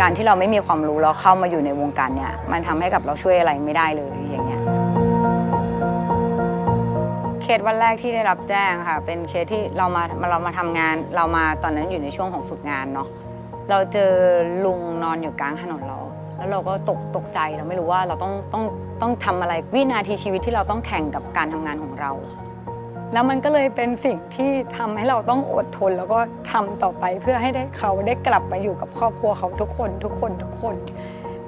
การที่เราไม่มีความรู้เราเข้ามาอยู่ในวงการเนี่ยมันทำให้กับเราช่วยอะไรไม่ได้เลยอย่างเงี้ยเคสวันแรกที่ได้รับแจ้งค่ะ เป็นเคสที่เรามาเรามาทำงาน เรามาตอนนั้นอยู่ในช่วงของฝึกงานเนาะเราเจอลุงนอนอยู่กลางถนนเรา แล้วเราก็ตกตกใจเราไม่รู้ว่าเราต้องต้องต้องทำอะไรวินาทีชีวิตที่เราต้องแข่งกับการทำงานของเรา แล้วมันก็เลยเป็นสิ่งที่ทำให้เราต้องอดทน แล้วก็ทำต่อไปเพื่อให้ได้เขาได้กลับมาอยู่กับครอบครัวเขาทุกคนทุกคนทุกคน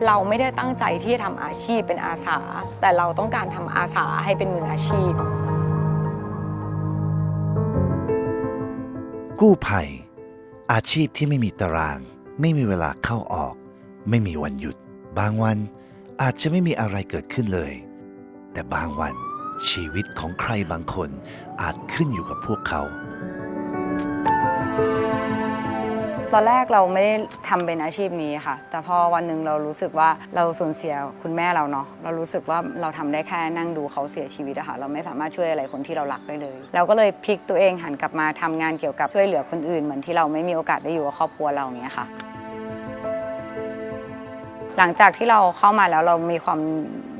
เราไม่ได้ตั้งใจที่จะทำอาชีพเป็นอาสา แต่เราต้องการทำอาสาให้เป็นมืออาชีพ กู้ภัย อาชีพที่ไม่มีตาราง ไม่มีเวลาเข้าออก ไม่มีวันหยุด บางวันอาจจะไม่มีอะไรเกิดขึ้นเลย แต่บางวัน ชีวิตของใครบางคนอาจขึ้นอยู่กับพวกเขา ตอนแรกเราไม่ได้ทำเป็นอาชีพนี้ค่ะ แต่พอวันหนึ่งเรารู้สึกว่าเราสูญเสียคุณแม่เราเนาะ เรารู้สึกว่าเราทำได้แค่นั่งดูเขาเสียชีวิตอะค่ะ เราไม่สามารถช่วยอะไรคนที่เรารักได้เลย เราก็เลยพลิกตัวเองหันกลับมาทำงานเกี่ยวกับช่วยเหลือคนอื่นเหมือนที่เราไม่มีโอกาสได้อยู่กับครอบครัวเราอย่างเงี้ยค่ะหลังจากที่เราเข้ามาแล้วเรามีความ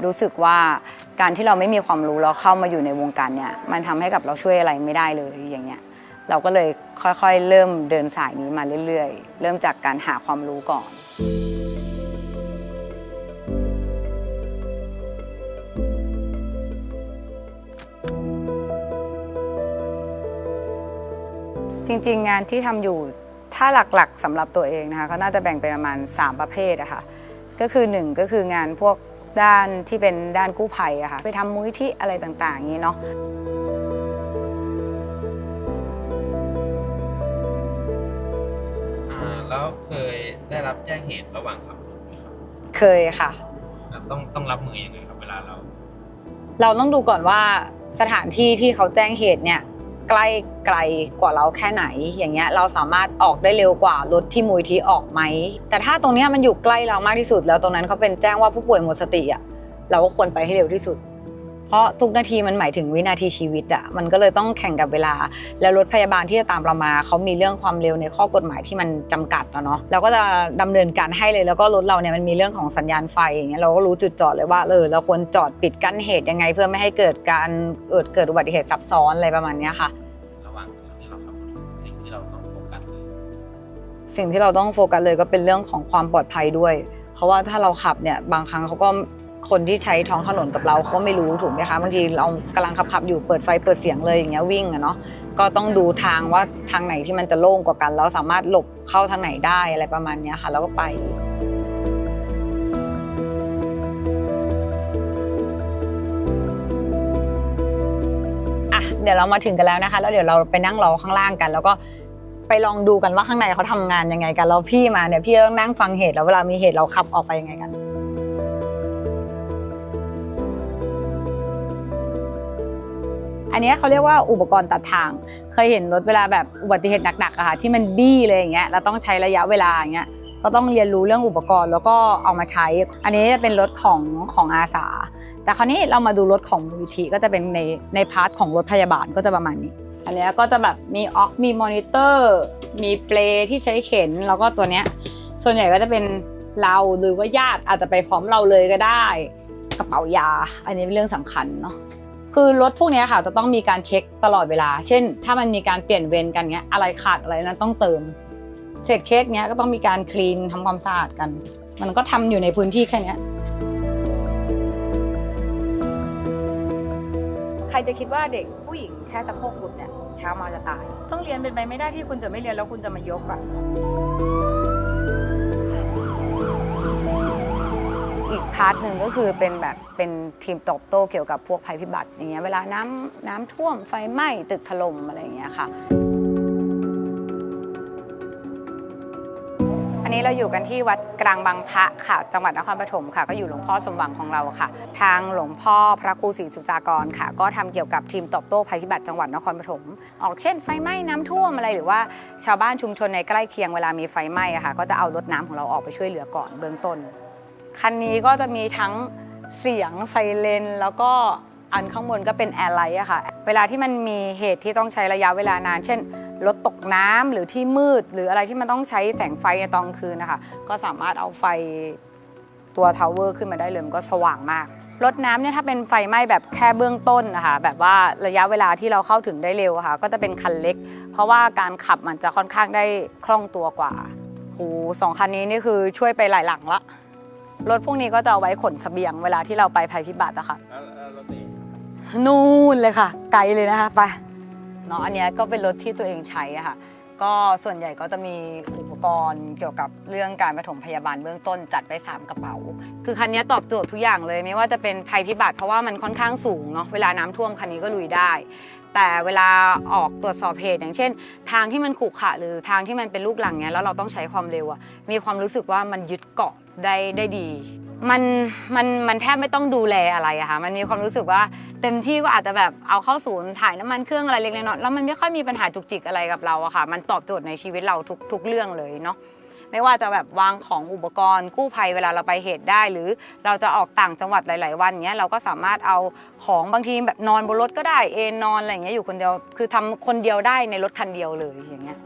รู้สึกว่า การที่เราไม่มีความรู้เราเข้ามาอยู่ในวงการเนี่ยมันทำให้กับเราช่วยอะไรไม่ได้เลยอย่างเงี้ยเราก็เลยค่อยๆ เริ่มเดินสายนี้มาเรื่อยๆ เริ่มจากการหาความรู้ก่อน จริงๆ งานที่ทำอยู่ถ้าหลักๆสำหรับตัวเองนะคะก็น่าจะแบ่งเป็นประมาณ 3 ประเภทอะค่ะก็คือ 1 ก็คืองานพวก ด้านที่เป็นด้านกู้ภัยอะค่ะไปทำมุ้ยที่อะไรต่างๆอย่างนี้เนาะอ่าแล้วเคยได้รับแจ้งเหตุระหว่างขับรถไหมครับเคยค่ะ อ่าต้องต้องรับมือยังไงครับเวลาเรา เราต้องดูก่อนว่าสถานที่ที่เขาแจ้งเหตุเนี่ย ใกล้ไกลกว่าเราแค่ไหน อย่างเงี้ยเราสามารถออกได้เร็วกว่ารถที่มูลที่ออกไหม แต่ถ้าตรงเนี้ยมันอยู่ใกล้เรามากที่สุด แล้วตรงนั้นเขาเป็นแจ้งว่าผู้ป่วยหมดสติอะเราก็ควรไปให้เร็วที่สุด เพราะทุกนาทีมันหมายถึงวินาทีชีวิตอะมันก็เลยต้องแข่งกับเวลา แล้วรถพยาบาลที่จะตามเรามาเขามีเรื่องความเร็วในข้อกฎหมายที่มันจำกัดอะเนาะเราก็จะดำเนินการให้เลยแล้วก็รถเราเนี่ยมันมีเรื่องของสัญญาณไฟอย่างเงี้ยเราก็รู้จุดจอดเลยว่าเออเราควรจอดปิดกั้นเหตุยังไง เพื่อไม่ให้เกิดการเกิดเกิดอุบัติเหตุซับซ้อนอะไรประมาณเนี้ยค่ะระหว่างที่เราขับรถสิ่งที่เราต้องโฟกัสคือสิ่งที่เราต้องโฟกัสเลยก็เป็นเรื่องของความปลอดภัยด้วย เพราะว่าถ้าเราขับเนี่ยบางครั้งเขาก็ คนที่ใช้ท้องถนนกับเราเขาไม่รู้ถูกไหมคะบางทีเรากำลังขับขับอยู่เปิดไฟเปิดเสียงเลยอย่างเงี้ยวิ่งอะเนาะก็ต้องดูทางว่าทางไหนที่มันจะโล่งกว่ากัน แล้วสามารถหลบเข้าทางไหนได้อะไรประมาณเนี้ยค่ะแล้วก็ไปอะเดี๋ยวเรามาถึงกันแล้วนะคะ แล้วเดี๋ยวเราไปนั่งรอข้างล่างกัน แล้วก็ไปลองดูกันว่าข้างในเขาทำงานยังไงกันแล้วพี่มาเนี่ยพี่ต้องนั่งฟังเหตุแล้วเวลามีเหตุเราขับออกไปยังไงกัน อันนี้เขาเรียกว่าอุปกรณ์ตัดทาง เคยเห็นรถเวลาแบบอุบัติเหตุหนักๆอะค่ะที่มันบี้เลยอย่างเงี้ยเราต้องใช้ระยะเวลาอย่างเงี้ยก็ต้องเรียนรู้เรื่องอุปกรณ์แล้วก็เอามาใช้ อันนี้จะเป็นรถของของอาสา แต่คราวนี้เรามาดูรถของมูลทีก็จะเป็นในในพาร์ทของรถพยาบาลก็จะประมาณนี้ อันนี้ก็จะแบบมีออกมีมอนิเตอร์ มีเปลที่ใช้เข็น แล้วก็ตัวเนี้ยส่วนใหญ่ก็จะเป็นเราหรือว่าญาติอาจจะไปพร้อมเราเลยก็ได้ กระเป๋ายา อันนี้เป็นเรื่องสำคัญเนาะ คือรถพวกนี้ค่ะจะต้องมีการเช็คตลอดเวลา เช่น ถ้ามันมีการเปลี่ยนเวรกันเงี้ยอะไรขาดอะไรนั้นต้องเติมเสร็จเคสเนี้ยก็ต้องมีการคลีนทำความสะอาดกัน มันก็ทำอยู่ในพื้นที่แค่เนี้ยใครจะคิดว่าเด็กผู้หญิงแค่สะโพกหลุดเนี่ยเช้ามาจะตาย ต้องเรียนเป็นไปไม่ได้ที่คุณจะไม่เรียนแล้วคุณจะมายกอะ อีกพาร์ทหนึ่งก็คือเป็นแบบเป็นทีมตอบโต้เกี่ยวกับพวกภัยพิบัติอย่างเงี้ยเวลาน้ำน้ำท่วมไฟไหม้ตึกถล่มอะไรอย่างเงี้ยค่ะ อันนี้เราอยู่กันที่วัดกลางบางพระค่ะ จังหวัดนครปฐมค่ะ ก็อยู่หลวงพ่อสมหวังของเราค่ะ ทางหลวงพ่อพระครูศรีสุตากรค่ะ ก็ทำเกี่ยวกับทีมตอบโต้ภัยพิบัติจังหวัดนครปฐมออกเช่นไฟไหม้น้ำท่วมอะไรหรือว่าชาวบ้านชุมชนในใกล้เคียงเวลามีไฟไหม้อะค่ะ ก็จะเอารถน้ำของเราออกไปช่วยเหลือก่อนเบื้องต้น คันนี้ก็จะมีทั้งเสียงไซเรนแล้วก็อันข้างบนก็เป็นแอร์ไลท์อะค่ะ เวลาที่มันมีเหตุที่ต้องใช้ระยะเวลานาน เช่น รถตกน้ำหรือที่มืด หรืออะไรที่มันต้องใช้แสงไฟในตอนคืนนะคะ ก็สามารถเอาไฟตัวทาวเวอร์ขึ้นมาได้เลย มันก็สว่างมาก รถน้ำเนี่ยถ้าเป็นไฟไหม้แบบแค่เบื้องต้นนะคะ แบบว่าระยะเวลาที่เราเข้าถึงได้เร็วะค่ะ ก็จะเป็นคันเล็ก เพราะว่าการขับมันจะค่อนข้างได้คล่องตัวกว่าโอ้โหสองคันนี้นี่คือช่วยไปหลายหลังละ รถพวกนี้ก็จะเอาไว้ขนเสบียงเวลาที่เราไปภัยพิบัติอะค่ะแล้วแล้วรถนี้นู่นเลยค่ะ ไกลเลยนะคะไปเนาะอันเนี้ยก็เป็นรถที่ตัวเองใช้อะค่ะ ก็ส่วนใหญ่ก็จะมีอุปกรณ์เกี่ยวกับเรื่องการปฐมพยาบาลเบื้องต้นจัดไว้สามกระเป๋า คือคันเนี้ยตอบโจทย์ทุกอย่างเลย ไม่ว่าจะเป็นภัยพิบัติเพราะว่ามันค่อนข้างสูงเนาะเวลาน้ำท่วมคันนี้ก็ลุยได้ แต่เวลาออกตรวจสอบเหตุอย่างเช่น ทางที่มันขรุขระหรือทางที่มันเป็นลูกหลังเนี้ยแล้วเราต้องใช้ความเร็วอะมีความรู้สึกว่ามันยึดเกาะได้ได้ดีมันมันมันแทบไม่ต้องดูแลอะไรอะค่ะมันมีความรู้สึกว่าเต็มที่ก็อาจจะแบบเอาเข้าศูนย์ถ่ายน้ำมันเครื่องอะไรเล็กๆน้อยๆแล้วมันไม่ค่อยมีปัญหาจุกจิกอะไรกับเราอะค่ะ มันตอบโจทย์ในชีวิตเราทุกทุกเรื่องเลยเนาะ ไม่ว่าจะแบบวางของอุปกรณ์ กู้ภัยเวลาเราไปเหตุได้ หรือเราจะออกต่างจังหวัดหลาย ๆ วันเงี้ยเราก็สามารถเอาของบางทีแบบนอนบนรถก็ได้เอนนอนอะไรอย่างเงี้ยอยู่คนเดียวคือทำคนเดียวได้ในรถคันเดียวเลยอย่างเงี้ย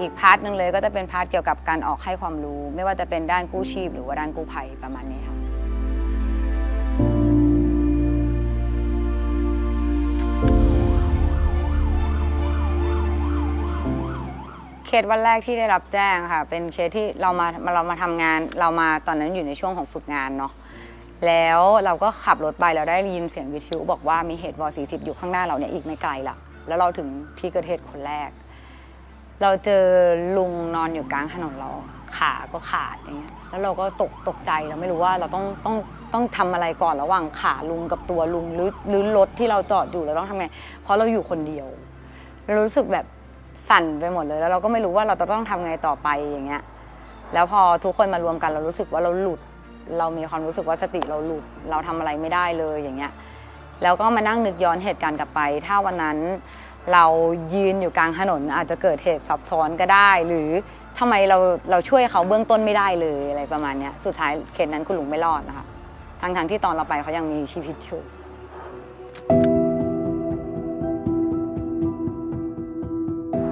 อีกพาร์ทหนึ่งเลยก็จะเป็นพาร์ทเกี่ยวกับการออกให้ความรู้ ไม่ว่าจะเป็นด้านกู้ชีพ หรือว่าด้านกู้ภัยประมาณนี้ค่ะ สวันแรกที่ได้รับแจ้งค่ะ เป็นเคสที่เรามาเรามาทำงาน เรามาตอนนั้นอยู่ในช่วงของฝึกงานเนาะแล้วเราก็ขับรถไปเราได้ยินเสียงวิทยุบอกว่ามีเหตุวอ40 อยู่ข้างหน้าเราเนี่ยอีกไม่ไกลละแล้วเราถึงที่เกิดเหตุคนแรก เราเจอลุงนอนอยู่กลางถนนเราขาก็ขาดอย่างเงี้ยแล้วเราก็ตกตกใจเราไม่รู้ว่าเราต้องต้องต้องทำอะไรก่อนระหว่างขาลุงกับตัวลุงหรือหรือรถที่เราจอดอยู่เราต้องทำไงเพราะเราอยู่คนเดียวเรารู้สึกแบบ สั่นไปหมดเลย แล้วเราก็ไม่รู้ว่าเราจะต้องทำไงต่อไปอย่างเงี้ยแล้วพอทุกคนมารวมกันเรารู้สึกว่าเราหลุด เรามีความรู้สึกว่าสติเราหลุด เราทำอะไรไม่ได้เลยอย่างเงี้ยแล้วก็มานั่งนึกย้อนเหตุการณ์กลับไป ถ้าวันนั้นเรายืนอยู่กลางถนนอาจจะเกิดเหตุซับซ้อนก็ได้ หรือทำไมเราเราช่วยเขาเบื้องต้นไม่ได้เลยอะไรประมาณเนี้ยสุดท้ายเคสนั้นคุณลุงไม่รอดนะคะทั้งทงๆที่ตอนเราไปเขายังมีชีวิตอยู่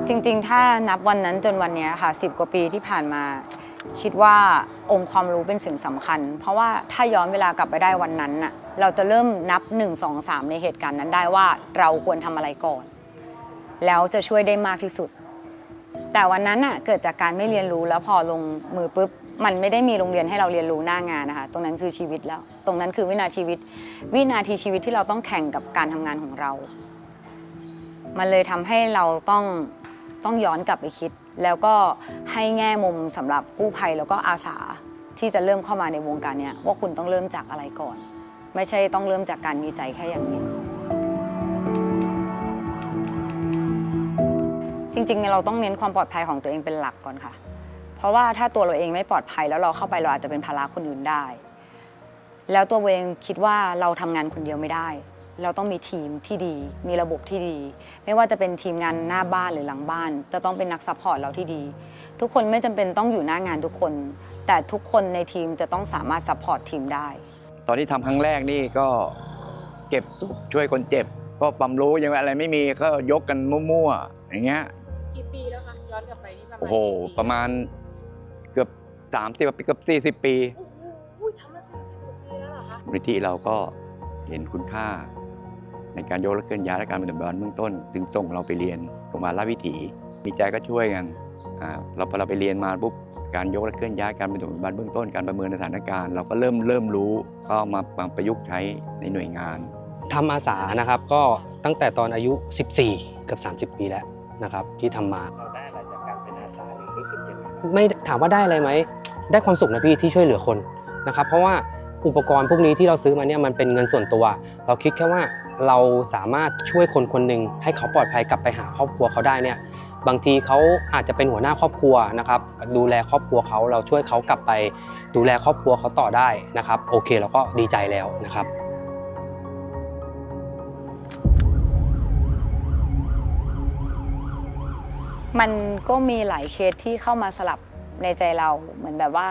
จริง ๆ ถ้านับวันนั้นจนวันนี้ค่ะ10 กว่าปีที่ผ่านมา คิดว่าองค์ความรู้เป็นสิ่งสำคัญ เพราะว่าถ้าย้อนเวลากลับไปได้วันนั้นน่ะเราจะเริ่มนับ 1 2 3 ในเหตุการณ์นั้นได้ว่าเราควรทำอะไรก่อน แล้วจะช่วยได้มากที่สุด แต่วันนั้นน่ะเกิดจากการไม่เรียนรู้แล้วพอลงมือปุ๊บมันไม่ได้มีโรงเรียนให้เราเรียนรู้หน้างานนะคะ ตรงนั้นคือชีวิตแล้ว ตรงนั้นคือวินาทีชีวิต วินาทีชีวิตที่เราต้องแข่งกับการทำงานของเรา มันเลยทำให้เราต้อง ต้องย้อนกลับไปคิด แล้วก็ให้แง่มุมสำหรับกู้ภัยแล้วก็อาสาที่จะเริ่มเข้ามาในวงการเนี้ยว่าคุณต้องเริ่มจากอะไรก่อน ไม่ใช่ต้องเริ่มจากการมีใจแค่อย่างเดียวจริงๆเราต้องเน้นความปลอดภัยของตัวเองเป็นหลักก่อนค่ะ เพราะว่าถ้าตัวเราเองไม่ปลอดภัยแล้วเราเข้าไปเราอาจจะเป็นภาระคนอื่นได้ แล้วตัวเองคิดว่าเราทำงานคนเดียวไม่ได้ เราต้องมีทีมที่ดี มีระบบที่ดี ไม่ว่าจะเป็นทีมงานหน้าบ้านหรือหลังบ้าน จะต้องเป็นนักซัพพอร์ตเราที่ดี ทุกคนไม่จำเป็นต้องอยู่หน้างานทุกคน แต่ทุกคนในทีมจะต้องสามารถซัพพอร์ตทีมได้ ตอนที่ทำครั้งแรกนี่ก็เก็บช่วยคนเจ็บ ก็ความรู้ยังอะไรไม่มีก็ยกกันมั่วๆอย่างเงี้ยกี่ปีแล้วคะย้อนกลับไปนี่ประมาณโอ้โหประมาณเกือบสามสิบปีเกือบสี่สิบปีโอ้โหทำมาสี่สิบกว่าปีแล้วเหรอคะมูลนิธิเราก็เห็นคุณค่า ในการยกและเคลื่อนย้ายและการปฏิบัติการเบื้องต้นถึงส่งเราไปเรียนโรงพยาบาลราชวิถีมีใจก็ช่วยกันอ่าเราพอเราไปเรียนมาปุ๊บการยกและเคลื่อนย้ายการปฐมพยาบาลเบื้องต้นการประเมินสถานการณ์เราก็เริ่มเริ่มรู้ก็เอามามาประยุกต์ใช้ในหน่วยงานทำอาสานะครับก็ตั้งแต่ตอนอายุ 14เกือบ30 ปีแล้วนะครับที่ทำมาเราได้อะไรจากการเป็นอาสาหรือรู้สึกยังไงไม่ถามว่าได้อะไรไหมได้ความสุขนะพี่ที่ช่วยเหลือคนนะครับเพราะว่าอุปกรณ์พวกนี้ที่เราซื้อมาเนี่ยมันเป็นเงินส่วนตัว เราคิดแค่ว่า เราสามารถช่วยคนคนหนึ่งให้เขาปลอดภัยกลับไปหาครอบครัวเขาได้เนี่ยบางทีเขาอาจจะเป็นหัวหน้าครอบครัวนะครับ ดูแลครอบครัวเขาเราช่วยเขากลับไป ดูแลครอบครัวเขาต่อได้นะครับ โอเคเราก็ดีใจแล้วนะครับมันก็มีหลายเคสที่เข้ามาสลับในใจเราเหมือนแบบว่า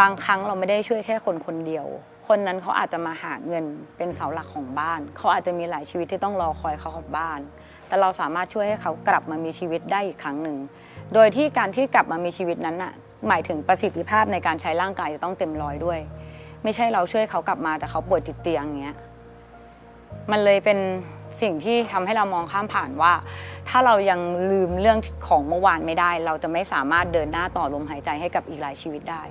บางครั้งเราไม่ได้ช่วยแค่คนคนเดียว คนนั้นเขาอาจจะมาหาเงินเป็นเสาหลักของบ้าน เขาอาจจะมีหลายชีวิตที่ต้องรอคอยเขาของบ้าน แต่เราสามารถช่วยให้เขากลับมามีชีวิตได้อีกครั้งหนึ่ง โดยที่การที่กลับมามีชีวิตนั้นน่ะหมายถึงประสิทธิภาพในการใช้ร่างกายจะต้องเต็มร้อยด้วย ไม่ใช่เราช่วยเขากลับมาแต่เขาป่วยติดเตียงอย่างเงี้ยมันเลยเป็นสิ่งที่ทำให้เรามองข้ามผ่านว่า ถ้าเรายังลืมเรื่องของเมื่อวานไม่ได้ เราจะไม่สามารถเดินหน้าต่อลมหายใจให้กับอีกหลายชีวิตได้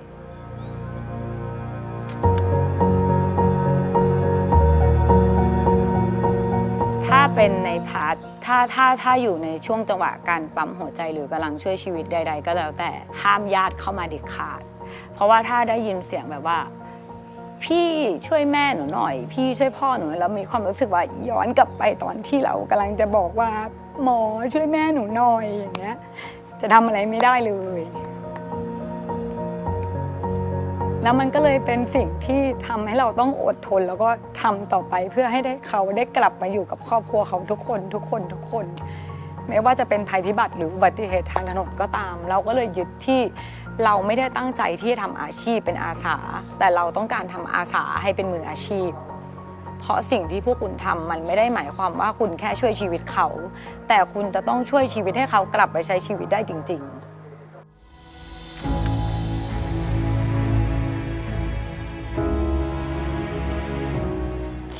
เป็นในพาร์ทถ้าถ้าถ้าอยู่ในช่วงจังหวะการปั๊มหัวใจหรือกำลังช่วยชีวิตใด ๆ ก็แล้วแต่ห้ามญาติเข้ามาเด็ดขาด เพราะว่าถ้าได้ยินเสียงแบบว่า พี่ช่วยแม่หนูหน่อย พี่ช่วยพ่อหนูแล้วมีความรู้สึกว่าย้อนกลับไปตอนที่เรากำลังจะบอกว่าหมอช่วยแม่หนูหน่อยอย่างเงี้ยจะทำอะไรไม่ได้เลย แล้วมันก็เลยเป็นสิ่งที่ทำให้เราต้องอดทน แล้วก็ทำต่อไปเพื่อให้ได้เขาได้กลับมาอยู่กับครอบครัวเขาทุกคนทุกคนทุกคน ไม่ว่าจะเป็นภัยพิบัติหรืออุบัติเหตุทางถนนก็ตาม เราก็เลยยึดที่เราไม่ได้ตั้งใจที่จะทำอาชีพเป็นอาสา แต่เราต้องการทำอาสาให้เป็นมืออาชีพ เพราะสิ่งที่พวกคุณทำมันไม่ได้หมายความว่าคุณแค่ช่วยชีวิตเขา แต่คุณจะต้องช่วยชีวิตให้เขากลับไปใช้ชีวิตได้จริง ๆ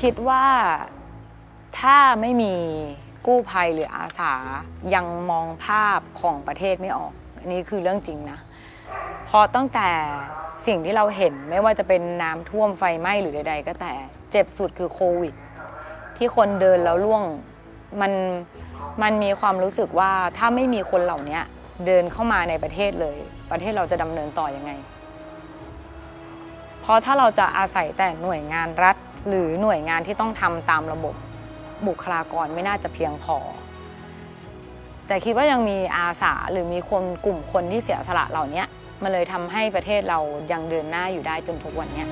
คิดว่าถ้าไม่มีกู้ภัยหรืออาสายังมองภาพของประเทศไม่ออก อันนี้คือเรื่องจริงนะพราะตั้งแต่สิ่งที่เราเห็นไม่ว่าจะเป็นน้ำท่วมไฟไหม้หรือใด ๆ ก็แต่เจ็บสุดคือโควิด ที่คนเดินแล้วล่วงมันมันมีความรู้สึกว่าถ้าไม่มีคนเหล่านี้เดินเข้ามาในประเทศเลย ประเทศเราจะดำเนินต่อยังไง เพราะถ้าเราจะอาศัยแต่หน่วยงานรัฐ หรือหน่วยงานที่ต้องทำตามระบบบุคลากรไม่น่าจะเพียงพอ แต่คิดว่ายังมีอาสาหรือมีคนกลุ่มคนที่เสียสละเหล่านี้มันเลยทำให้ประเทศเรายังเดินหน้าอยู่ได้จนทุกวันนี้